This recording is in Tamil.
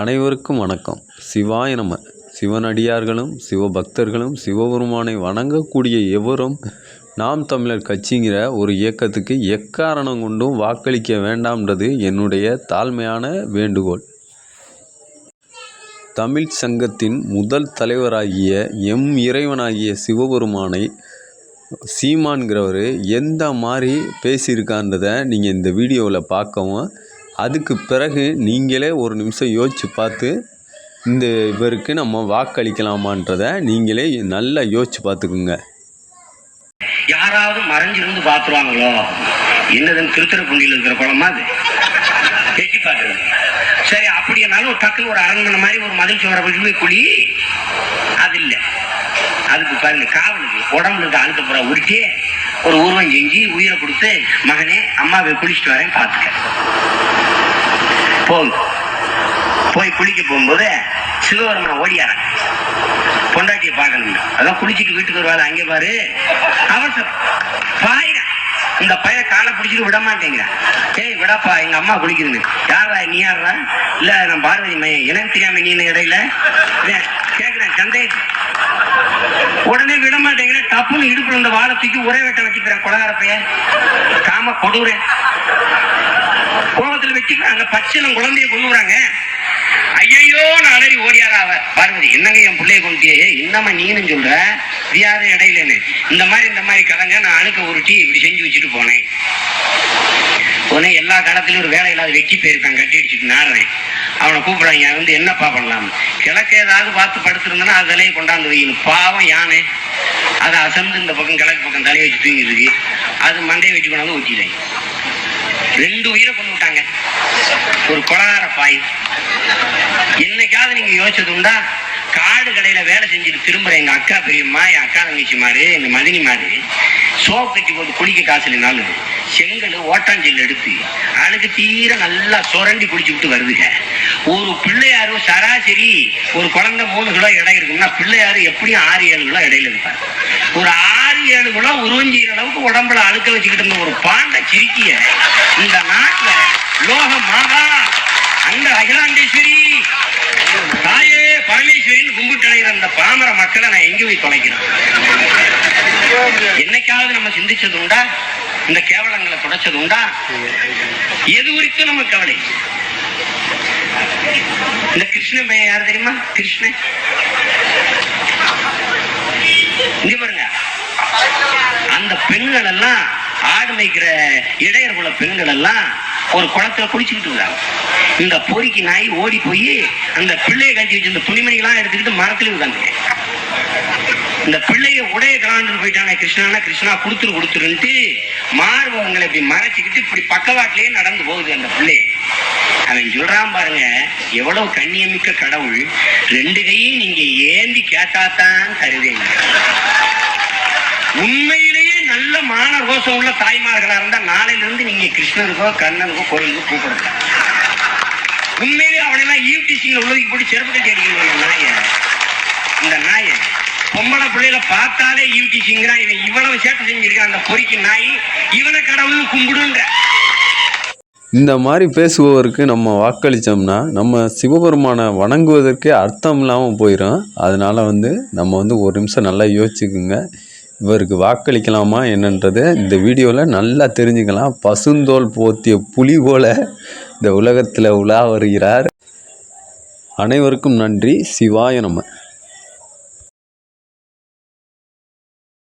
அனைவருக்கும் வணக்கம். சிவாய நம. சிவனடியார்களும் சிவபக்தர்களும் சிவபெருமானை வணங்கக்கூடிய எவரும் நாம் தமிழர் கட்சிங்கிற ஒரு இயக்கத்துக்கு எக்காரணம் கொண்டும் வாக்களிக்க வேண்டாம்ன்றது என்னுடைய தாழ்மையான வேண்டுகோள். தமிழ் சங்கத்தின் முதல் தலைவராகிய எம். இறைவனாகிய சிவபெருமானை சீமான்கிறவர் எந்த மாதிரி பேசியிருக்கான்றதை நீங்கள் இந்த வீடியோவில் பார்க்கவும் அதுக்கு பிறகு நீங்களே ஒரு நிமிஷம் யோசித்து பார்த்து இந்த இவருக்கு நம்ம வாக்களிக்கலாமான்றதை நீங்களே நல்லா யோசிச்சு பார்த்துக்குங்க. யாராவது மறைஞ்சிருந்து பார்த்துருவாங்களோ? என்னதுன்னு திருத்துறைப்பூண்டியில் இருக்கிற குளமா அது? எட்டி பார்க்குறது சரி அப்படின்னாலும் ஒரு டக்குன்னு ஒரு அரண்மனை மாதிரி ஒரு மதில் சுவரை போய் குடி குழி அது இல்லை. அதுக்கு பாருங்க காவலுக்கு உடம்புல இருக்க அழுத்த புறா உருட்டி ஒரு உருவம் செஞ்சு உயிரை கொடுத்து மகனே அம்மாவை குளிச்சுட்டு வரேன் பார்த்துக்க. போகுது போய் குளிக்க போகும்போது சிவபெருமனை ஓடியாரன் பொண்டாட்டியை பார்க்கணும் அதான் குளிச்சுட்டு வீட்டுக்கு வருவாள் அங்கே பாரு. அவசரம் பாயிரா இந்த பையன் காலை பிடிச்சிட்டு விட மாட்டேங்கிறான் ஏய் விடாப்பா எங்க அம்மா குளிக்குதுன்னு. யாரா நீ யாரா இல்ல நான் பார்வதி மையம். எனக்கு தெரியாம நீ இடையில? ஏன், கேக்குறேன் சந்தேகம். உடனே விட மாட்டேங்கிறேன் டப்புன்னு இடுப்புல இந்த வாழை தூக்கி உரை வெட்ட வச்சுக்கிறேன் கொலகார காம கொடுறேன் கோபத்துல வச்சுக்கிறாங்க பச்சிலம் குழந்தைய கொண்டுறாங்க ஐயையோ நான் அலறி ஓடியாரா அவ? பார்வதி என்னங்க என் பிள்ளைய கொண்டுட்டியே என்னம்மா நீனும் சொல்ற? யாரு இடையிலன்னு இந்த மாதிரி இந்த மாதிரி கதைங்க நான் அழுக்க உருட்டி இப்படி செஞ்சு வச்சுட்டு போனேன். உடனே எல்லா காலத்திலும் ஒரு வேலை இல்லாத வெட்டி போயிருக்கான் கட்டி அடிச்சுட்டு நாடுறேன். அவனை கூப்பிடுறாங்க வந்து என்னப்பா பண்ணலாம்? கிழக்கு ஏதாவது பார்த்து படுத்திருந்தனா அது தலையை கொண்டாந்து வைக்கணும். பாவம் யானை. அதை அசந்து இந்த பக்கம் கிழக்கு பக்கம் தலையை வச்சு தூங்கிருக்கு அது மண்டையை வச்சு கொண்டாந்து ஊற்றிடுறேன் ரெண்டு உயிரை கொண்டு விட்டாங்க. ஒரு கொலகார பாய். என்னைக்காவது நீங்க யோசிச்சது உண்டா? காடு கடையில வேலை செஞ்சுட்டு திரும்புற எங்க அக்கா பெரியம்மா என் அக்கா தங்கச்சி மாதிரி எங்க மதினி மாதிரி சோப் கட்டி போட்டு குளிக்க காசு இல்லைனாலும் செங்கல் ஓட்டாஞ்சல் எடுத்து அழுக்கு தீர நல்லா சுரண்டி குடிச்சு விட்டு வருதுங்க. ஒரு பிள்ளையாரும் சராசரி ஒரு குழந்தை மூணு கிலோ எடை இருக்கும்னா பிள்ளையாரு எப்படியும் ஆறு ஏழு கிலோ இடையில இருப்பார். ஒரு ஆறு ஏழு குளம் உருவஞ்சிக்கிற அளவுக்கு உடம்புல அழுக்க வச்சுக்கிட்டு இருந்த ஒரு பாண்ட சிரிக்கிய இந்த நாட்டுல லோக மாதா அந்த அகிலாண்டேஸ்வரி தாயே பரமேஸ்வரின்னு கும்பிட்டு அந்த பாமர மக்களை நான் எங்க போய் தொலைக்கிறேன்? என்னைக்காவது நம்ம சிந்திச்சது உண்டா? இந்த கேவலங்களை தொடச்சது உண்டா? எது குறித்தும் நம்ம கவலை. இந்த கிருஷ்ண பையன் யார் தெரியுமா? கிருஷ்ணன் இங்க பாருங்க அந்த பெண்கள் எல்லாம் ஆடு மேய்க்கிற இடையர் குல பெண்கள் எல்லாம் ஒரு குளத்துல குளிச்சுக்கிட்டு இருந்தாங்க. இந்த பொறிக்கு நாய் ஓடி போய் அந்த பிள்ளையை கட்டி வச்சிருந்த துணிமணிகளாம் எடுத்துக்கிட்டு மரத்துல உட்காந்து இந்த பிள்ளைய உடைய கலாண்டு போயிட்டான கிருஷ்ணானா கிருஷ்ணா கொடுத்துரு கொடுத்துருன்ட்டு மார்பகங்களை இப்படி மறைச்சிக்கிட்டு இப்படி பக்கவாட்டிலேயே நடந்து போகுது அந்த பிள்ளை. அவன் சொல்றான் பாருங்க எவ்வளவு கண்ணியமிக்க கடவுள் ரெண்டு கையும் நீங்க ஏந்தி கேட்டாதான் தருவீங்க நல்ல மான உள்ள தாய்மார்களா இருந்தா நாளையில இருந்து நீங்க கிருஷ்ணனுக்கோ கண்ணனுக்கோ கோயிலுக்கோ கூப்பிடுங்க. உண்மையிலே அவனெல்லாம் ஈவ்டிசிங்ல உள்ளதுக்கு போட்டு செருப்பு கட்டி அடிக்கணும் நாய. இந்த நாய பொம்பளை பிள்ளையில பார்த்தாலே ஈவ்டிசிங்கிறான் இவன் இவ்வளவு சேட்டை செஞ்சிருக்கான் அந்த பொறிக்கு நாய் இவனை கடவுள்னு கும்பிடுங்க. இந்த மாதிரி பேசுபவருக்கு நம்ம வாக்களித்தோம்னா நம்ம சிவபெருமானை வணங்குவதற்கே அர்த்தம் இல்லாமல் போயிடும் அதனால் வந்து நம்ம வந்து ஒரு நிமிஷம் நல்லா யோசிச்சுக்குங்க. இவருக்கு வாக்களிக்கலாமா என்னன்றது இந்த வீடியோவில் நல்லா தெரிஞ்சுக்கலாம். பசுந்தோல் போத்திய புலி போல இந்த உலகத்தில் உலா வருகிறார். அனைவருக்கும் நன்றி. சிவாய நம்ம